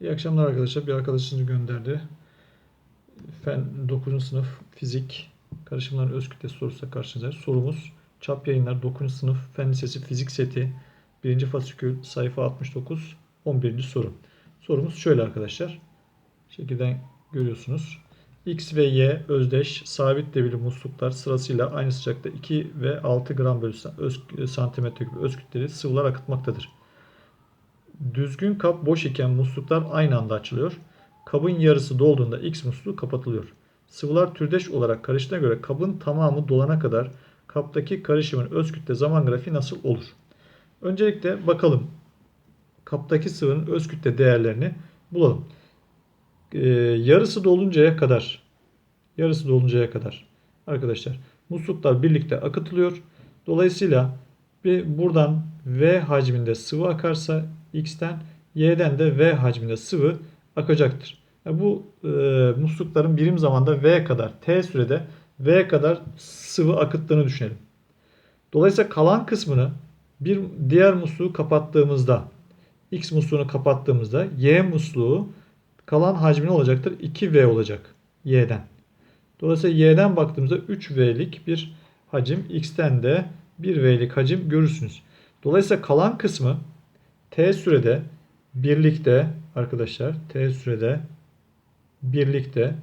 İyi akşamlar arkadaşlar. Bir arkadaşınız gönderdi. Fen 9. sınıf fizik karışımların öz kütlesi sorusuyla karşınızdayız. Sorumuz Çap Yayınlar 9. sınıf Fen Lisesi Fizik Seti 1. fasikül sayfa 69 11. soru. Sorumuz şöyle arkadaşlar. Şekilden görüyorsunuz. X ve Y özdeş sabit debili musluklar sırasıyla aynı sıcakta 2 ve 6 gram bölü öz, santimetre küp öz kütleli sıvılar akıtmaktadır. Düzgün kap boş iken musluklar aynı anda açılıyor. Kabın yarısı dolduğunda X musluğu kapatılıyor. Sıvılar türdeş olarak karıştığına göre kabın tamamı dolana kadar kaptaki karışımın öz kütle zaman grafiği nasıl olur? Öncelikle bakalım. Kaptaki sıvının öz kütle değerlerini bulalım. Ee, yarısı doluncaya kadar yarısı doluncaya kadar arkadaşlar musluklar birlikte akıtılıyor. Dolayısıyla bir buradan V hacminde sıvı akarsa X'ten Y'den de V hacminde sıvı akacaktır. Yani bu e, muslukların birim zamanda V kadar T sürede V kadar sıvı akıttığını düşünelim. Dolayısıyla kalan kısmını bir diğer musluğu kapattığımızda X musluğunu kapattığımızda Y musluğu kalan hacmi olacaktır? 2V olacak Y'den. Dolayısıyla Y'den baktığımızda 3V'lik bir hacim, X'ten de 1V'lik hacim görürsünüz. Dolayısıyla kalan kısmı T sürede birlikte arkadaşlar T sürede birlikte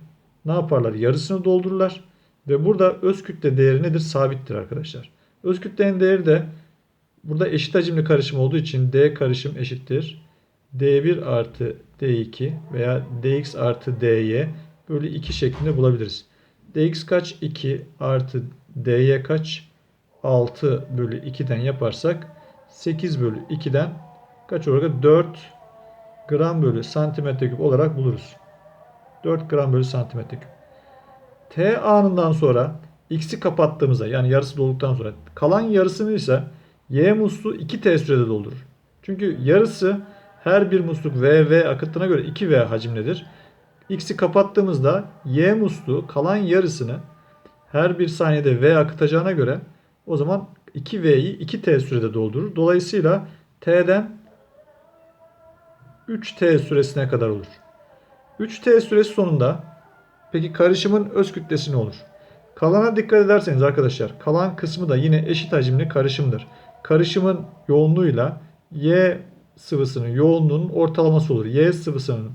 ne yaparlar? Yarısını doldururlar. Ve burada öz kütle değeri nedir? Sabittir arkadaşlar. Öz kütlenin değeri de burada eşit hacimli karışım olduğu için D karışım eşittir. D1 artı D2 veya DX artı DY bölü 2 şeklinde bulabiliriz. DX kaç? 2 artı DY kaç? 6 bölü 2'den yaparsak 8 bölü 2'den kaç olarak? 4 gram bölü santimetre küp olarak buluruz. 4 gram bölü santimetre küp. T anından sonra X'i kapattığımızda yani yarısı dolduktan sonra kalan yarısını ise Y musluğu 2T sürede doldurur. Çünkü yarısı her bir musluk VV akıttığına göre 2V hacimlidir. X'i kapattığımızda Y musluğu kalan yarısını her bir saniyede V akıtacağına göre o zaman 2V'yi 2T sürede doldurur. Dolayısıyla T'den 3T süresine kadar olur. 3T süresi sonunda peki karışımın öz kütlesi ne olur? Kalana dikkat ederseniz arkadaşlar kalan kısmı da yine eşit hacimli karışımdır. Karışımın yoğunluğuyla Y sıvısının yoğunluğunun ortalaması olur. Y sıvısının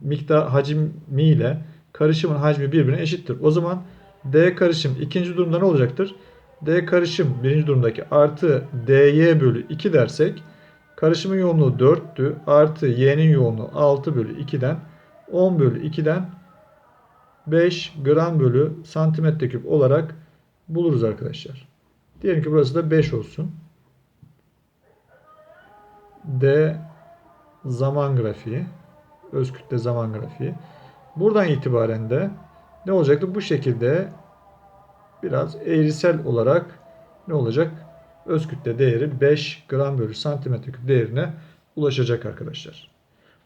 miktar hacmiyle karışımın hacmi birbirine eşittir. O zaman D karışım ikinci durumda ne olacaktır? D karışım birinci durumdaki artı DY bölü 2 dersek karışımın yoğunluğu 4'tü. Artı Y'nin yoğunluğu 6 bölü 2'den 10 bölü 2'den 5 gram bölü santimetre küp olarak buluruz arkadaşlar. Diyelim ki burası da 5 olsun. D zaman grafiği. Öz kütle zaman grafiği. Buradan itibaren de ne olacaktı? Bu şekilde biraz eğrisel olarak ne olacak? Öz kütle değeri 5 gram bölü santimetre küp değerine ulaşacak arkadaşlar.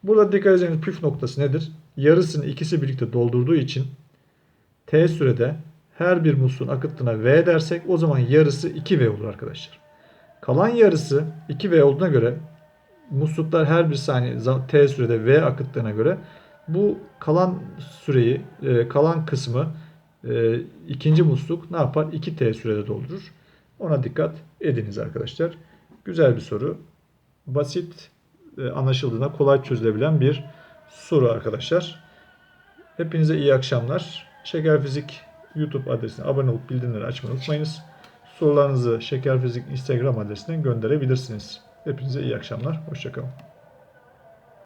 Burada dikkat edeceğiniz püf noktası nedir? Yarısını ikisi birlikte doldurduğu için T sürede her bir musluğun akıttığına V dersek o zaman yarısı 2V olur arkadaşlar. Kalan yarısı 2V olduğuna göre musluklar her bir saniye T sürede V akıttığına göre bu kalan süreyi, e, kalan kısmı e, ikinci musluk ne yapar? 2T sürede doldurur. Ona dikkat ediniz arkadaşlar. Güzel bir soru. Basit, e, anlaşıldığında kolay çözülebilen bir soru arkadaşlar. Hepinize iyi akşamlar. Şeker Fizik YouTube adresine abone olup bildirimleri açmayı unutmayınız. Sorularınızı Şeker Fizik Instagram adresine gönderebilirsiniz. Hepinize iyi akşamlar. Hoşçakalın.